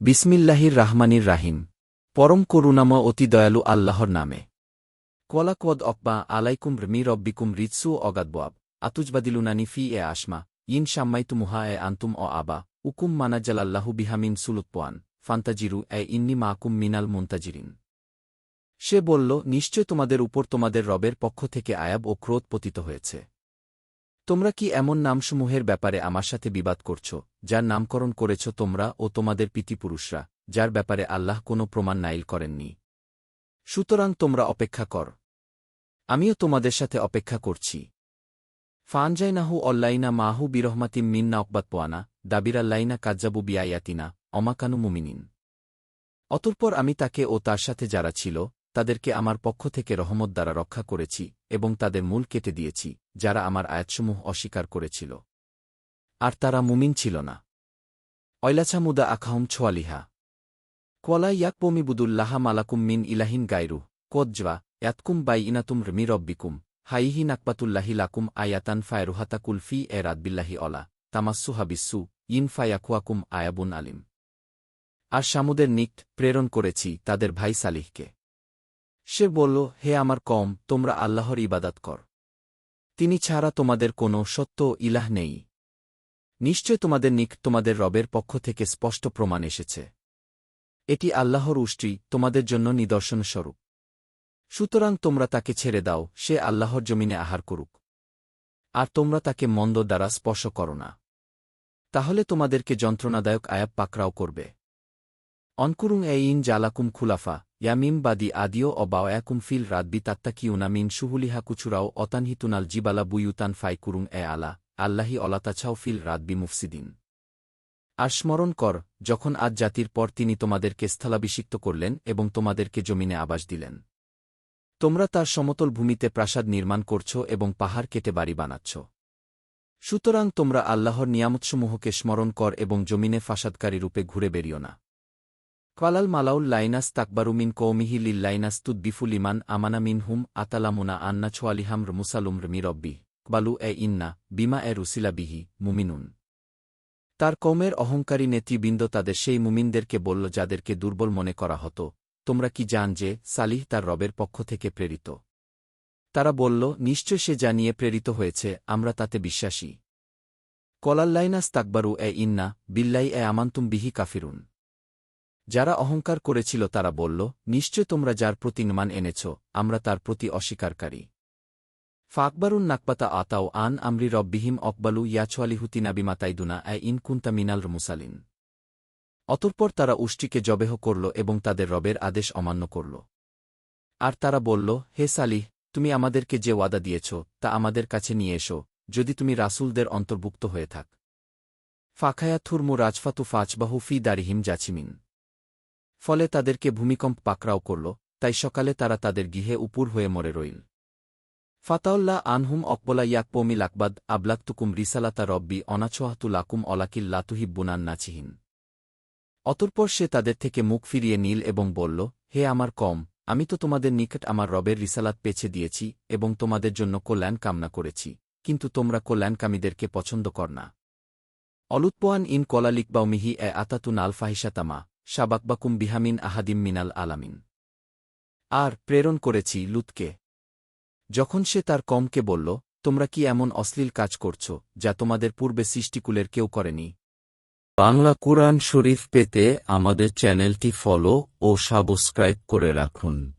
বিসমিল্লাহির রাহমানির রাহিম। পরম করুণাময় অতি দয়ালু আল্লাহর নামে। কলা কদ অকবা আলাইকুম মি রব্বিকুম রিৎসু অগাদবাব আতুজবাদিলুনানি ফি এ আসমা ইন শাম্মাইতু মুহা এ আন্তুম অ আবা। উকুম মানাজ্জাল আল্লাহু বিহামিন সুলুৎপোয়ান ফান্তাজিরু এ ইন্নি মাকুম মিনাল মুন্তাজিরিন। সে বলল, নিশ্চয় তোমাদের উপর তোমাদের রবের পক্ষ থেকে আয়াব ও ক্রোধ পতিত হয়েছে। তোমরা কি এমন নামসমূহের ব্যাপারে আমার সাথে বিবাদ করছ, যার নামকরণ করেছ তোমরা ও তোমাদের পিতিপুরুষরা, যার ব্যাপারে আল্লাহ কোনো প্রমাণ নাইল করেননি? সুতরাং তোমরা অপেক্ষা কর। আমিও তোমাদের সাথে অপেক্ষা করছি। ফানজাইনাহু অল্লাইনা মাহু বিরহমাতিম মিন্না অকবাত পোয়ানা দাবিরাল্লাইনা কাজ্জাবু বিয়ায়াতিনা অমাকানু মুমিনিন। অতঃপর আমি তাকে ও তার সাথে যারা ছিল, তাদেরকে আমার পক্ষ থেকে রহমত দ্বারা রক্ষা করেছি এবং তাদের মূল কেটে দিয়েছি, যারা আমার আয়াতসমূহ অস্বীকার করেছিল। আর তারা মুমিন ছিল না। অয়লাছামুদা আখাহম ছোয়ালিহা। কোয়ালা ইয়াকপমিবুদুল্লাহা মালাকুম মিন ইলাহিন গাইরু কোজ্জা ইয়াতকুম বাই ইনাতুম মি রব্বিকুম। হাইহি নাকপাতুল্লাহি লাকুম আয়াতান ফায়রুহাতাকুল ফি এ রাদবিল্লাহি অলা। তামাসুহা বিস্সু, ইন ফায়াকুয়াকুম আয়াবুন আলিম। আর সামুদের নিকট প্রেরণ করেছি তাদের ভাই সালিহকে। সে বলল, হে আমার কম, তোমরা আল্লাহর ইবাদাত কর। তিনি ছাড়া তোমাদের কোনো সত্য ইলাহ নেই। নিশ্চয় তোমাদের নিক তোমাদের রবের পক্ষ থেকে স্পষ্ট প্রমাণ এসেছে। এটি আল্লাহর উষ্টি তোমাদের জন্য নিদর্শনস্বরূপ। সুতরাং তোমরা তাকে ছেড়ে দাও, সে আল্লাহর জমিনে আহার করুক। আর তোমরা তাকে মন্দ দ্বারা স্পর্শ করো না। তাহলে তোমাদেরকে যন্ত্রণাদায়ক আয়াব পাকরাও করবে। অনকুরুং এ ইন জালাকুম খুলাফা ইয়ামিম বাদি আদিও অবাওয়াকুম ফিল রাদ্বি তাত্তাকিউনা মিন সুহুলিহা কুচুরাও অতানহিতুনাল জিবালা বুয়ুতান ফাইকুরুং এ আলা, আল্লাহি অলাতাছাও ফিল রাদবি মুফসিদিন। আর স্মরণ কর, যখন আজ জাতির পর তিনি তোমাদেরকে স্থলাভিষিক্ত করলেন এবং তোমাদেরকে জমিনে আবাস দিলেন। তোমরা তার সমতল ভূমিতে প্রাসাদ নির্মাণ করছ এবং পাহাড় কেটে বাড়ি বানাচ্ছ। সুতরাং তোমরা আল্লাহর নিয়ামতসমূহকে স্মরণ কর এবং জমিনে ফাসাদকারী রূপে ঘুরে বেরিও না। কালাল মালাউল লাইনাস তাকবারুমিন কৌমিহি লিল্লাইনাস তুদ্বিফুল ইমান আমানা মিন হুম আতালামুনা আন্না ছোয়ালিহাম মুসালুম রমিরব্বি কবালু এ ইন্না বিমা এ রুসিলা বিহি মুমিনুন তার কৌমের অহংকারী নেতৃবৃন্দ তাদের সেই মুমিনদেরকে বলল যাদেরকে দুর্বল মনে করা হতো, তোমরা কি জান যে সালিহ তার রবের পক্ষ থেকে প্রেরিত? তারা বলল, নিশ্চয় সে জানিয়ে প্রেরিত হয়েছে, আমরা তাতে বিশ্বাসী। কলাল্লাইনাস তাকবারু এ ইন্না বিল্লাই এ আমান্তুম বিহি কাফিরুন। যারা অহংকার করেছিল তারা বলল, নিশ্চয় তোমরা যার প্রতি মান এনেছ, আমরা তার প্রতি অস্বীকারী। ফাকবারুন নাকপাতা আতাও আন আমরি রব্বিহিম অকবালু ইয়াছোয়ালিহুতি নাবিমাতাইদুনা এ ইনকুন্তা মিনাল মুসালিন। অতঃপর তারা উষ্টিকে জবেহ করল এবং তাদের রবের আদেশ অমান্য করল। আর তারা বলল, হে সালিহ, তুমি আমাদেরকে যে ওয়াদা দিয়েছ, তা আমাদের কাছে নিয়ে এসো, যদি তুমি রাসুলদের অন্তর্ভুক্ত হয়ে থাক। ফাখায়া থুরমু রাজফাতু ফাচবাহু ফি দারিহিম জাছিমিন। ফলে তাদেরকে ভূমিকম্প পাকড়াও করল, তাই সকালে তারা তাদের গৃহে উপুর হয়ে মরে রইল। ফাতাউল্লাহ আনহুম অকবলা ইয়াকপমি লাকবাদ আবলাক্তুকুম রিসালাতা রব্বি অনাছোহাতু লাকুম অলাকিল লাতুহিব্বুনান নাচিহীন অতঃপর সে তাদের থেকে মুখ ফিরিয়ে নীল এবং বলল, হে আমার কম, আমি তো তোমাদের নিকট আমার রবের রিসালাত পেছে দিয়েছি এবং তোমাদের জন্য কল্যাণ কামনা করেছি, কিন্তু তোমরা কল্যাণকামীদেরকে পছন্দ কর না। অলুৎপোয়ান ইন কলালিকবাউমিহি এ আতাতুন আল ফাহিসাতামা শাবাকবাকুম বিহামিন আহাদিম মিনাল আলামিন। আর প্রেরণ করেছি লুৎকে। যখন সে তার কমকে বলল, তোমরা কি এমন অশ্লীল কাজ করছ, যা তোমাদের পূর্বে সৃষ্টিকুলের কেউ করেনি? বাংলা কুরআন শরীফ পেতে আমাদের চ্যানেলটি ফলো ও সাবস্ক্রাইব করে রাখুন।